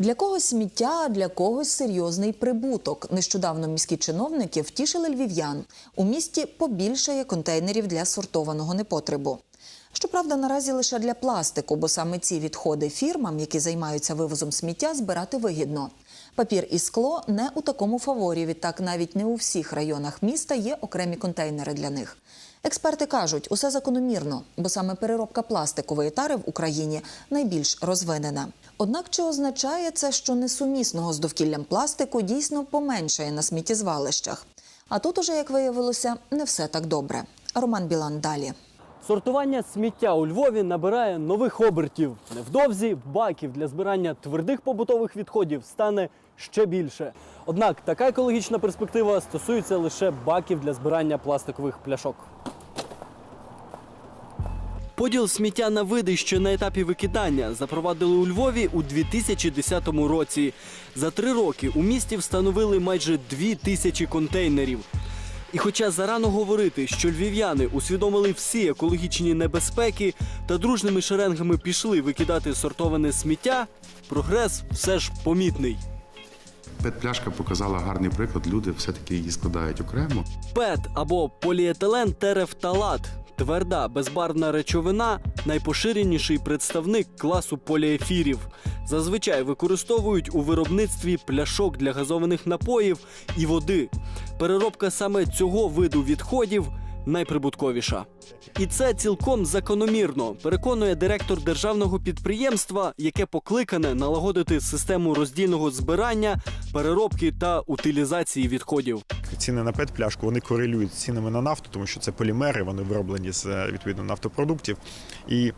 Для когось сміття, для когось серйозний прибуток. Нещодавно міські чиновники втішили львів'ян. У місті побільшає контейнерів для сортованого непотребу. Щоправда, наразі лише для пластику, бо саме ці відходи фірмам, які займаються вивозом сміття, збирати вигідно. Папір і скло не у такому фаворі. Відтак навіть не у всіх районах міста є окремі контейнери для них. Експерти кажуть, усе закономірно, бо саме переробка пластикової тари в Україні найбільш розвинена. Однак чи означає це, що несумісного з довкіллям пластику дійсно поменшає на сміттєзвалищах? А тут уже, як виявилося, не все так добре. Роман Білан далі. Сортування сміття у Львові набирає нових обертів. Невдовзі баків для збирання твердих побутових відходів стане ще більше. Однак така екологічна перспектива стосується лише баків для збирання пластикових пляшок. Поділ сміття на види ще на етапі викидання запровадили у Львові у 2010 році. За три роки у місті встановили майже дві тисячі контейнерів. І хоча зарано говорити, що львів'яни усвідомили всі екологічні небезпеки та дружними шеренгами пішли викидати сортоване сміття, прогрес все ж помітний. Пет-пляшка показала гарний приклад. Люди все-таки її складають окремо. ПЕТ або поліетилен терефталат тверда безбарвна речовина найпоширеніший представник класу поліефірів. Зазвичай використовують у виробництві пляшок для газованих напоїв і води. Переробка саме цього виду відходів найприбутковіша. І це цілком закономірно, переконує директор державного підприємства, яке покликане налагодити систему роздільного збирання, переробки та утилізації відходів. Ціни на пет-пляшку вони корелюють з цінами на нафту, тому що це полімери, вони вироблені з відповідно нафтопродуктів. І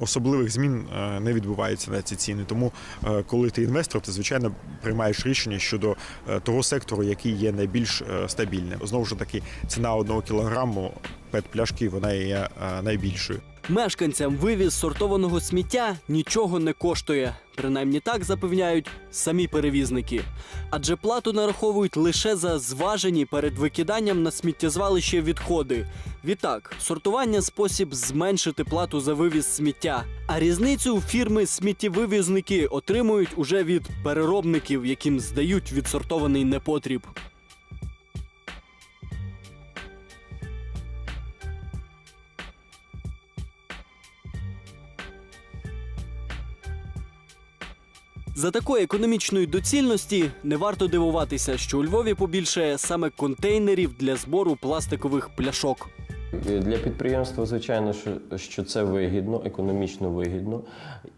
особливих змін е, не відбувається на ці ціни. Тому, е, коли ти інвестор, ти звичайно приймаєш рішення щодо е, того сектору, який є найбільш стабільним. Знову ж таки, ціна одного кілограму пет-пляшки вона є найбільшою. Мешканцям вивіз сортованого сміття нічого не коштує. Принаймні так запевняють самі перевізники. Адже плату нараховують лише за зважені перед викиданням на сміттєзвалище відходи. Відтак, сортування спосіб зменшити плату за вивіз сміття. А різницю фірми сміттєвивізники отримують уже від переробників, яким здають відсортований непотріб. За такої економічної доцільності не варто дивуватися, що у Львові побільшає саме контейнерів для збору пластикових пляшок. Для підприємства, звичайно, що, що це вигідно, економічно вигідно.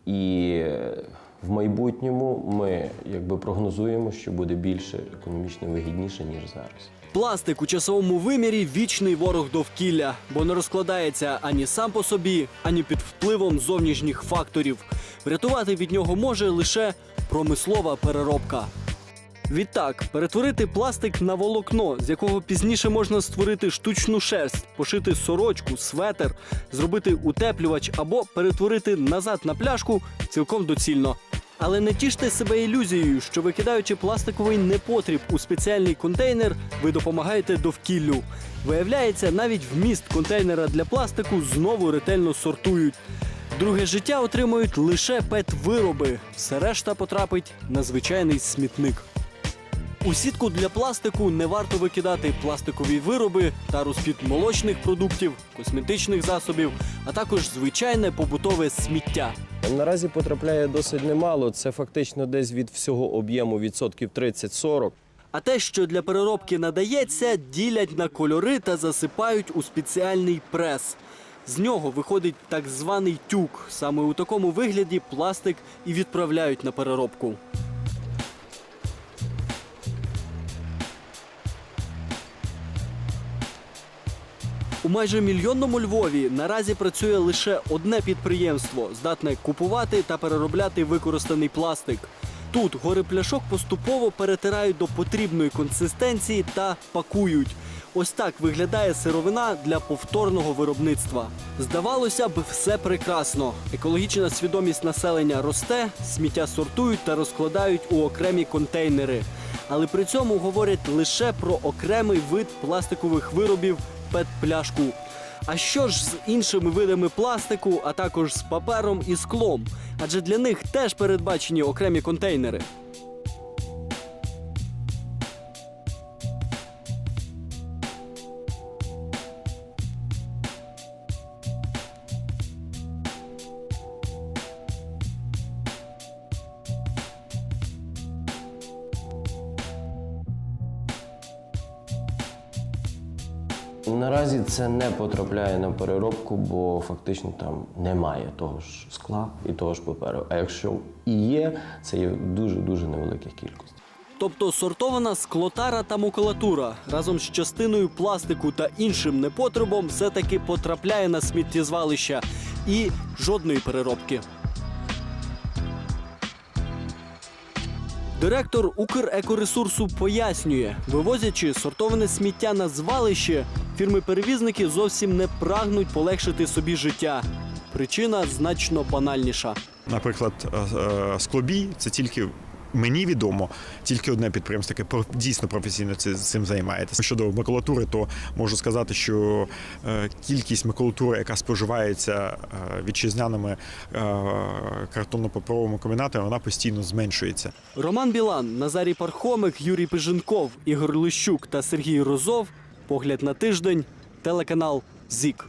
І е, в майбутньому ми якби прогнозуємо, що буде більше економічно вигідніше, ніж зараз. Пластик у часовому вимірі вічний ворог довкілля, бо не розкладається ані сам по собі, ані під впливом зовнішніх факторів. Врятувати від нього може лише промислова переробка. Відтак, перетворити пластик на волокно, з якого пізніше можна створити штучну шерсть, пошити сорочку, светер, зробити утеплювач або перетворити назад на пляшку цілком доцільно. Але не тіште себе ілюзією, що викидаючи пластиковий непотріб у спеціальний контейнер, ви допомагаєте довкіллю. Виявляється, навіть вміст контейнера для пластику знову ретельно сортують. Друге життя отримують лише пет-вироби, все решта потрапить на звичайний смітник. У сітку для пластику не варто викидати пластикові вироби та розпід молочних продуктів, косметичних засобів, а також звичайне побутове сміття. Наразі потрапляє досить немало. Це фактично десь від всього об'єму відсотків 30-40. А те, що для переробки надається, ділять на кольори та засипають у спеціальний прес. З нього виходить так званий тюк. Саме у такому вигляді пластик і відправляють на переробку. У майже мільйонному Львові наразі працює лише одне підприємство, здатне купувати та переробляти використаний пластик. Тут гори пляшок поступово перетирають до потрібної консистенції та пакують. Ось так виглядає сировина для повторного виробництва. Здавалося б, все прекрасно. Екологічна свідомість населення росте, сміття сортують та розкладають у окремі контейнери. Але при цьому говорять лише про окремий вид пластикових виробів пет-пляшку. А що ж з іншими видами пластику, а також з папером і склом? Адже для них теж передбачені окремі контейнери. Наразі це не потрапляє на переробку, бо фактично там немає того ж скла і того ж паперу. А якщо і є, це є в дуже дуже невеликих кількостях. Тобто сортована склотара та макулатура разом з частиною пластику та іншим непотребом все-таки потрапляє на сміттєзвалища і жодної переробки. Директор Укрекоресурсу пояснює, вивозячи сортоване сміття на звалище, фірми-перевізники зовсім не прагнуть полегшити собі життя. Причина значно банальніша. Наприклад, е, е, склобій це тільки. Мені відомо тільки одне підприємство, яке дійсно професійно цим займається. Щодо макулатури, то можу сказати, що е, кількість макулатури, яка споживається вітчизняними картонно-паперовими комбінатами, вона постійно зменшується. Роман Білан, Назарій Пархомик, Юрій Пиженков, Ігор Лищук та Сергій Розов. Погляд на тиждень. Телеканал ЗІК.